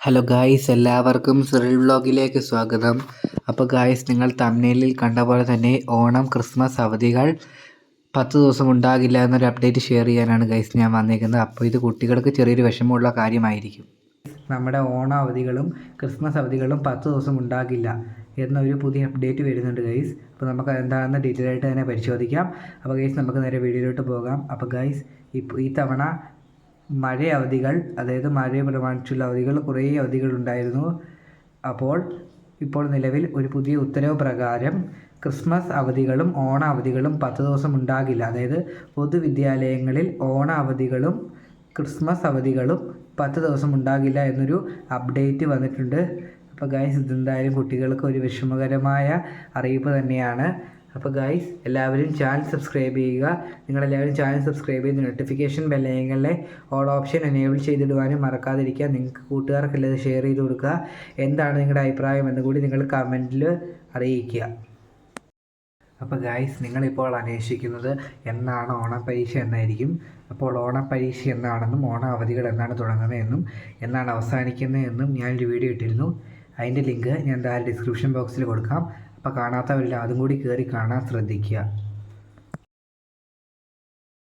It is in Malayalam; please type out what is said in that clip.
ഹലോ ഗായ്സ് എല്ലാവർക്കും സിറിൽ വ്ളോഗിലേക്ക് സ്വാഗതം. അപ്പോൾ ഗായ്സ് നിങ്ങൾ തമ്മിലിൽ കണ്ട പോലെ തന്നെ ഓണം ക്രിസ്മസ് അവധികൾ പത്ത് ദിവസം ഉണ്ടാകില്ല എന്നൊരു അപ്ഡേറ്റ് ഷെയർ ചെയ്യാനാണ് ഗൈസ് ഞാൻ വന്നിരിക്കുന്നത് അപ്പോൾ ഇത് കുട്ടികൾക്ക് ചെറിയൊരു വിഷമമുള്ള കാര്യമായിരിക്കും. നമ്മുടെ ഓണം അവധികളും ക്രിസ്മസ് അവധികളും പത്ത് ദിവസം ഉണ്ടാകില്ല എന്നൊരു പുതിയ അപ്ഡേറ്റ് വരുന്നുണ്ട് ഗൈസ് അപ്പോൾ നമുക്ക് എന്താണെന്ന് ഡീറ്റെയിൽ ആയിട്ട് തന്നെ പരിശോധിക്കാം. അപ്പോൾ ഗൈസ് നമുക്ക് നേരെ വീഡിയോയിലോട്ട് പോകാം. അപ്പോൾ ഗൈസ് ഇപ്പോൾ ഈ തവണ മഴ അവധികൾ അതായത് മഴയെ പ്രമാണിച്ചുള്ള അവധികൾ കുറേ അവധികൾ ഉണ്ടായിരുന്നു. അപ്പോൾ ഇപ്പോൾ നിലവിൽ ഒരു പുതിയ ഉത്തരവ് പ്രകാരം ക്രിസ്മസ് അവധികളും ഓണ അവധികളും പത്ത് ദിവസം ഉണ്ടാകില്ല. അതായത് പൊതുവിദ്യാലയങ്ങളിൽ ഓണ അവധികളും ക്രിസ്മസ് അവധികളും പത്ത് ദിവസം ഉണ്ടാകില്ല എന്നൊരു അപ്ഡേറ്റ് വന്നിട്ടുണ്ട്. അപ്പോൾ ഗൈസ് ഇതെന്തായാലും കുട്ടികൾക്ക് ഒരു വിഷമകരമായ അറിയിപ്പ് തന്നെയാണ്. അപ്പോൾ ഗൈസ് എല്ലാവരും ചാനൽ സബ്സ്ക്രൈബ് ചെയ്യുക. നിങ്ങളെല്ലാവരും ചാനൽ സബ്സ്ക്രൈബ് ചെയ്ത് നോട്ടിഫിക്കേഷൻ ബെല്ലൈങ്ങളിലെ ഓൾ ഓപ്ഷൻ എനേബിൾ ചെയ്തിടുവാനും മറക്കാതിരിക്കുക. നിങ്ങൾക്ക് കൂട്ടുകാർക്കെല്ലാം ഷെയർ ചെയ്ത് കൊടുക്കുക. എന്താണ് നിങ്ങളുടെ അഭിപ്രായം എന്ന് കൂടി നിങ്ങൾ കമന്റിൽ അറിയിക്കുക. അപ്പോൾ ഗായ്സ് നിങ്ങളിപ്പോൾ അന്വേഷിക്കുന്നത് എന്നാണ് ഓണപ്പരീക്ഷ എന്നായിരിക്കും. അപ്പോൾ ഓണപ്പരീക്ഷ എന്നാണെന്നും ഓണ അവധികൾ എന്നാണ് തുടങ്ങുന്നതെന്നും എന്നാണ് അവസാനിക്കുന്നതെന്നും ഞാനൊരു വീഡിയോ ഇട്ടിരുന്നു. അതിന്റെ ലിങ്ക് ഞാൻ താഴെ ഡിസ്ക്രിപ്ഷൻ ബോക്സിൽ കൊടുക്കാം. അപ്പോൾ കാണാത്തവരില്ല അതും കൂടി കയറി കാണാൻ ശ്രദ്ധിക്കുക.